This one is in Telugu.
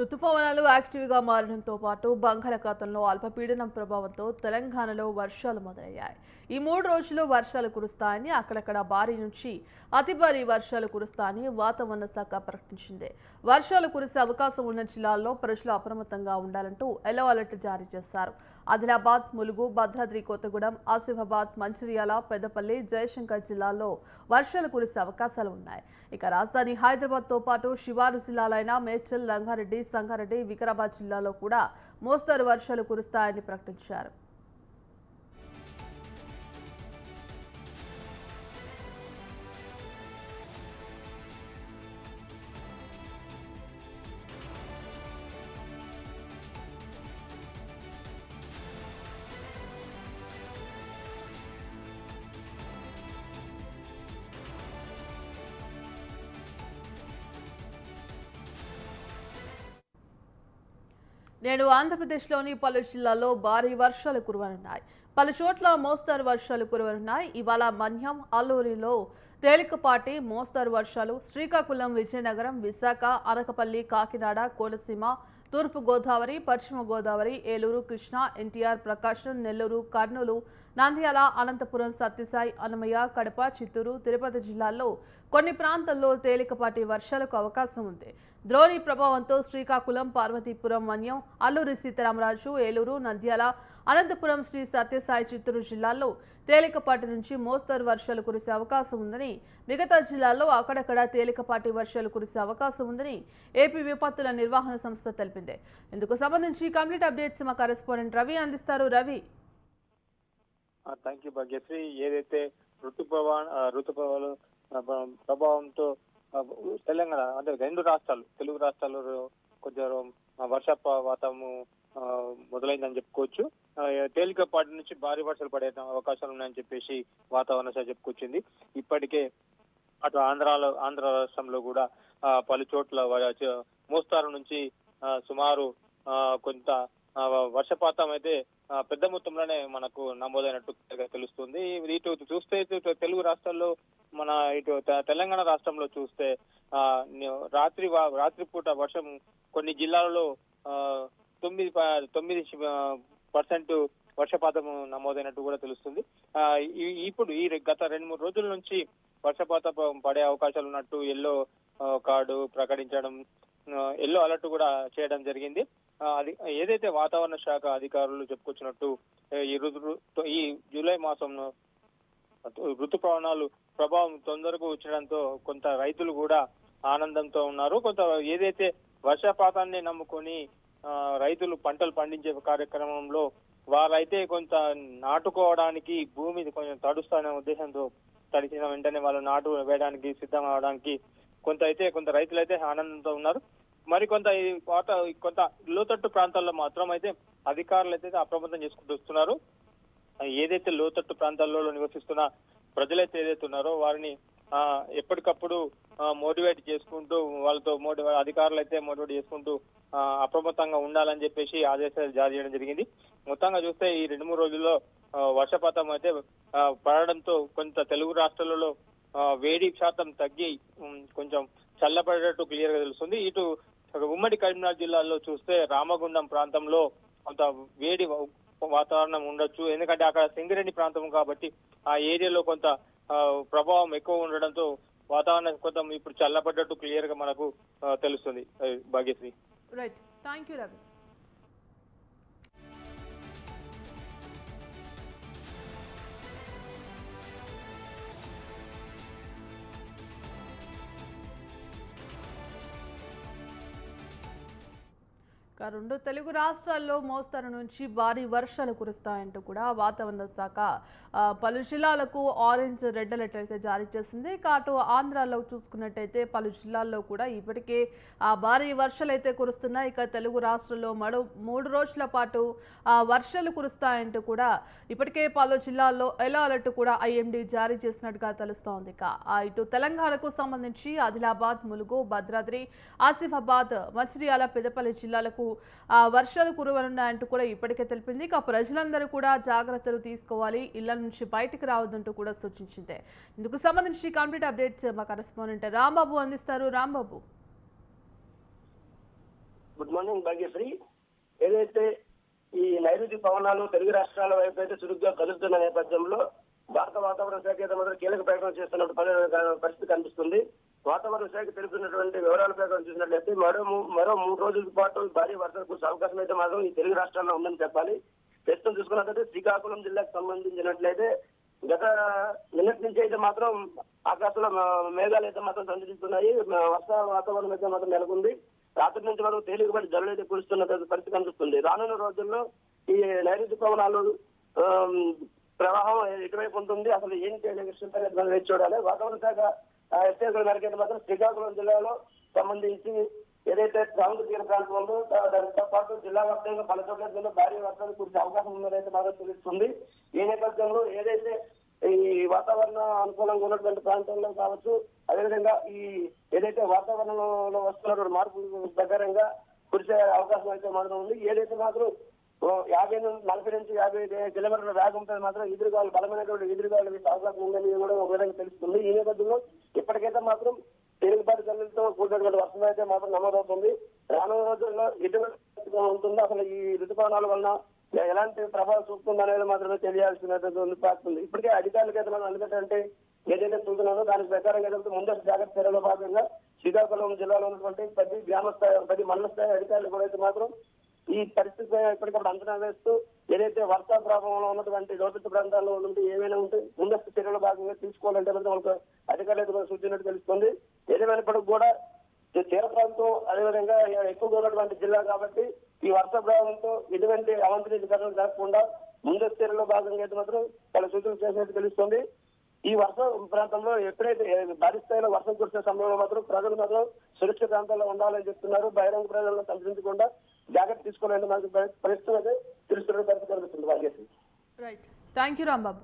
రుతుపవనాలు యాక్టివ్గా మారడంతో పాటు బంగాళాఖాతంలో అల్పపీడనం ప్రభావంతో తెలంగాణలో వర్షాలు మొదలయ్యాయి. ఈ మూడు రోజులు వర్షాలు కురుస్తాయని అక్కడక్కడ భారీ నుంచి అతి భారీ వర్షాలు కురుస్తాయని వాతావరణ శాఖ ప్రకటించింది. వర్షాలు కురిసే అవకాశం ఉన్న జిల్లాల్లో ప్రజలు అప్రమత్తంగా ఉండాలంటూ ఎల్లో అలర్ట్ జారీ చేశారు. ఆదిలాబాద్ ములుగు భద్రాద్రి కొత్తగూడెం ఆసిఫాబాద్ మంచిర్యాల పెద్దపల్లి జయశంకర్ జిల్లాల్లో వర్షాలు కురిసే అవకాశాలు ఉన్నాయి. ఇక రాజధాని హైదరాబాద్తో పాటు శివారు జిల్లాలైన మేడ్చల్ రంగారెడ్డి సంగారెడ్డి వికారాబాద్ జిల్లాలో కూడా మోస్తరు వర్షాలు కురుస్తాయని ప్రకటించారు. నేడు ఆంధ్రప్రదేశ్లోని పలు జిల్లాల్లో భారీ వర్షాలు కురవనున్నాయి. పలు చోట్ల మోస్తరు వర్షాలు కురవనున్నాయి. ఇవాళ మన్యం అల్లూరిలో తేలికపాటి మోస్తరు వర్షాలు. శ్రీకాకుళం విజయనగరం విశాఖ అనకపల్లి కాకినాడ కోనసీమ తూర్పు గోదావరి పశ్చిమ గోదావరి ఏలూరు కృష్ణా ఎన్టీఆర్ ప్రకాశం నెల్లూరు కర్నూలు నంద్యాల అనంతపురం సత్యసాయి అన్నమయ్య కడప చిత్తూరు తిరుపతి జిల్లాల్లో కొన్ని ప్రాంతాల్లో తేలికపాటి వర్షాలకు అవకాశం ఉంది. ద్రోణి ప్రభావంతో శ్రీకాకుళం పార్వతీపురం మన్యం అల్లూరి సీతారామరాజు ఏలూరు నంద్యాల అనంతపురం శ్రీ సత్యసాయి చిత్తూరు జిల్లాల్లో తేలికపాటి నుంచి మోస్తరు వర్షాలు కురిసే అవకాశం ఉందని మిగతా జిల్లాల్లో అక్కడక్కడ తేలికపాటి వర్షాలు కురిసే అవకాశం ఉందని ఏపీ విపత్తుల నిర్వహణ సంస్థ తెలిపింది. ఇందుకు సంబంధించి కంప్లీట్ అప్డేట్స్ మా కరెస్పాండెంట్ రవి అందిస్తారు. రవి థ్యాంక్ యూ భాగ్యశ్రీ ఏదైతే ఋతుప్రభా ఋతుప్రభావాలు ప్రభావంతో తెలంగాణ అంటే రెండు రాష్ట్రాలు తెలుగు రాష్ట్రాల్లో కొంచెం వర్షప వాతావరణం మొదలైందని చెప్పుకోవచ్చు. తేలికపాటి నుంచి భారీ వర్షాలు పడే అవకాశాలు ఉన్నాయని చెప్పేసి వాతావరణ శాఖ చెప్పుకొచ్చింది. ఇప్పటికే అటు ఆంధ్రాలో ఆంధ్ర రాష్ట్రంలో కూడా పలు చోట్ల మోస్తారు నుంచి సుమారు ఆ, కొంత వర్షపాతం అయితే పెద్ద మొత్తంలోనే మనకు నమోదైనట్టు తెలుస్తుంది. ఇటు చూస్తే ఇటు తెలుగు రాష్ట్రాల్లో మన ఇటు తె- తెలంగాణ రాష్ట్రంలో చూస్తే రాత్రి రాత్రి పూట రాత్రిపూట వర్షం కొన్ని జిల్లాలలో తొమ్మిది తొమ్మిది పర్సెంట్ వర్షపాతం నమోదైనట్టు కూడా తెలుస్తుంది. ఇప్పుడు ఈ గత రెండు మూడు రోజుల నుంచి వర్షపాతం పడే అవకాశాలు ఉన్నట్టు ఎల్లో కార్డు ప్రకటించడం ఎల్లో అలర్ట్ కూడా చేయడం జరిగింది. ఏదైతే వాతావరణ శాఖ అధికారులు చెప్పుకొచ్చినట్టు ఈ ఋతు ఈ జూలై మాసంలో ప్రవణాలు ప్రభావం తొందరగా వచ్చడంతో కొంత రైతులు కూడా ఆనందంతో ఉన్నారు. కొంత ఏదైతే వర్షపాతాన్ని నమ్ముకొని రైతులు పంటలు పండించే కార్యక్రమంలో వారైతే కొంత నాటుకోవడానికి భూమి కొంచెం తడుస్తానే ఉద్దేశంతో తడిచిన వెంటనే వాళ్ళు నాటు వేయడానికి సిద్ధం అవడానికి కొంత అయితే కొంత రైతులు అయితే ఆనందంతో ఉన్నారు. మరి కొంత కొంత లోతట్టు ప్రాంతాల్లో మాత్రం అయితే అధికారులు అయితే అప్రమత్తం చేసుకుంటూ వస్తున్నారు. ఏదైతే లోతట్టు ప్రాంతాల్లో నివసిస్తున్న ప్రజలైతే ఏదైతే ఉన్నారో వారిని ఎప్పటికప్పుడు మోటివేట్ చేసుకుంటూ వాళ్ళతో మోటివే అధికారులు అయితే మోటివేట్ చేసుకుంటూ అప్రమత్తంగా ఉండాలని చెప్పేసి ఆదేశాలు జారీ చేయడం జరిగింది. మొత్తంగా చూస్తే ఈ రెండు మూడు రోజుల్లో వర్షపాతం అయితే పడడంతో కొంత తెలుగు రాష్ట్రాలలో వేడి శాతం తగ్గి కొంచెం చల్లబడేటట్టు క్లియర్గా తెలుస్తుంది. ఇటు ఉమ్మడి కరీంనగర్ జిల్లాలో చూస్తే రామగుండం ప్రాంతంలో కొంత వేడి వాతావరణం ఉండొచ్చు. ఎందుకంటే అక్కడ సింగరేణి ప్రాంతం కాబట్టి ఆ ఏరియాలో కొంత ప్రభావం ఎక్కువ ఉండడంతో వాతావరణం కొంత ఇప్పుడు చల్లబడ్డట్టు క్లియర్గా మనకు తెలుస్తుంది. Bhagyashree. Right thank you Ravi రెండు తెలుగు రాష్ట్రాల్లో మోస్తరు నుంచి భారీ వర్షాలు కురుస్తాయంటూ కూడా వాతావరణ శాఖ పలు జిల్లాలకు ఆరెంజ్ రెడ్ అలర్ట్ అయితే జారీ చేసింది. కాటు ఆంధ్రాలో చూసుకున్నట్టయితే పలు జిల్లాల్లో కూడా ఇప్పటికే ఆ భారీ వర్షాలు అయితే కురుస్తున్నాయి. ఇక తెలుగు రాష్ట్రాల్లో మరో మూడు రోజుల పాటు వర్షాలు కురుస్తాయంటూ కూడా ఇప్పటికే పలు జిల్లాల్లో ఎల్లో అలర్ట్ కూడా ఐఎండీ జారీ చేసినట్టుగా తెలుస్తోంది. ఇక ఇటు తెలంగాణకు సంబంధించి ఆదిలాబాద్ ములుగు భద్రాద్రి ఆసిఫాబాద్ మంచిర్యాల పెద్దపల్లి జిల్లాలకు వర్షాలు కురవనున్నాయంటూ కూడా ఇప్పటికే తెలిపింది. ఇక ప్రజలందరూ కూడా జాగ్రత్తలు తీసుకోవాలి. ఇళ్ళ నుంచి బయటకు రావద్దంటూ కూడా సూచించింది. ఇందుకు సంబంధించి కంప్లీట్ అప్డేట్స్ మా కరెస్పాండెంట్ రాంబాబు అందిస్తారు. రాంబాబు. Good morning Bhagyashree. ఏదైతే ఈ నైరుతి పవనాలు తెలుగు రాష్ట్రాల వైపు అయితే చురుగ్గా కదులుతున్న నేపథ్యంలో భారత వాతావరణ శాఖ అయితే మాత్రం కీలక ప్రకటన చేస్తున్నట్టు పరిస్థితి కనిపిస్తుంది. వాతావరణ శాఖ తెలుపుతున్నటువంటి వివరాల ప్రకారం చూసినట్లయితే మరో మరో మూడు రోజుల పాటు భారీ వర్షాలు కురిసే అవకాశం అయితే మాత్రం ఈ తెలుగు రాష్ట్రాల్లో ఉందని చెప్పాలి. ప్రస్తుతం చూసుకున్నట్లయితే శ్రీకాకుళం జిల్లాకు సంబంధించినట్లయితే గత నిన్నటి నుంచి అయితే మాత్రం ఆకాశంలో మేఘాలు అయితే మాత్రం సంచరిస్తున్నాయి. వర్ష వాతావరణం అయితే మాత్రం నెలకొంది. రాత్రి నుంచి వరకు తేలికపడి జల్లు అయితే కురుస్తున్న పరిస్థితి కనిపిస్తుంది. రానున్న రోజుల్లో ఈ నైరుతి పవనాలు ప్రవాహం ఎటువైపు ఉంటుంది. అసలు ఏంటి చేయలేదు విషయం చూడాలి. వాతావరణ శాఖ ఆ, హెచ్చరికల మాత్రం శ్రీకాకుళం జిల్లాలో సంబంధించి ఏదైతే ప్రాంత తీర ప్రాంతంలో దానితో పాటు జిల్లా వ్యాప్తంగా పలు చోట్ల జిల్లా భారీ వర్షాలు కురిసే అవకాశం ఉందనైతే మాత్రం తెలుస్తుంది. ఈ నేపథ్యంలో ఏదైతే ఈ వాతావరణ అనుకూలంగా ఉన్నటువంటి ప్రాంతంలో కావచ్చు అదేవిధంగా ఈ ఏదైతే వాతావరణంలో వస్తున్నటువంటి మార్పు ప్రకారంగా కురిసే అవకాశం అయితే మాత్రం ఉంది. ఏదైతే మాత్రం యాభై నుంచి నలభై నుంచి యాభై కిలోమీటర్ల వేగంతో మాత్రం ఎదురుగాలు బలమైనటువంటి ఎదురుగాలు వీసే ఉందని కూడా ఒక విధంగా తెలుస్తుంది. ఈ నేపథ్యంలో ఇప్పటికైతే మాత్రం తేలికపాటి జల్లులతో కూడినటువంటి వర్షం అయితే మాత్రం నమోదవుతుంది. రానున్న రోజుల్లో ఎటువంటి ఉంటుందో అసలు ఈ ఋతుపవనాల వలన ఎలాంటి ప్రభావం చూపుతుంది అనేది మాత్రమే తెలియాల్సినటువంటి పాస్తుంది ఇప్పటికే అధికారులకైతే అయితే మనం ఎందుకంటే ఏదైతే చూస్తున్నారో దాని ప్రకారం ఏదైతే ముందస్తు జాగ్రత్త చర్యలో భాగంగా శ్రీకాకుళం జిల్లాలో ఉన్నటువంటి ప్రతి గ్రామ స్థాయి ప్రతి మండల స్థాయి అధికారులు కూడా అయితే మాత్రం ఈ పరిస్థితి ఎప్పటికప్పుడు అంచనా వేస్తూ ఏదైతే వర్షా ప్రభావంలో ఉన్నటువంటి లోతట్టు ప్రాంతాల్లో ఉన్నటువంటి ఏమైనా ఉంటే ముందస్తు చర్యలు భాగంగా తీసుకోవాలంటే మాత్రం అధికారులు సూచించినట్టు తెలుస్తుంది. ఏదేమైనప్పటికీ కూడా తీర ప్రాంతం అదేవిధంగా ఎక్కువగా ఉన్నటువంటి జిల్లా కాబట్టి ఈ వర్ష ప్రభావంతో ఎటువంటి అవంతరీయ ఘటనలు జరగకుండా ముందస్తు చర్యలో భాగంగా అయితే మాత్రం వాళ్ళ సూచనలు చేసినట్టు తెలుస్తుంది. ఈ వర్ష ప్రాంతంలో ఎప్పుడైతే భారీ స్థాయిలో వర్షం కురిసే సమయంలో మాత్రం ప్రజలు మాత్రం సురక్షిత ప్రాంతాల్లో ఉండాలని చెప్తున్నారు. బహిరంగ ప్రజలను సంప్రదించకుండా జాగ్రత్త తీసుకోవాలని మనకు పరిస్థితి అయితే తెలుస్తున్న పరిస్థితి కలుగుతుంది వాళ్ళకి రైట్ థ్యాంక్ యూ రాంబాబు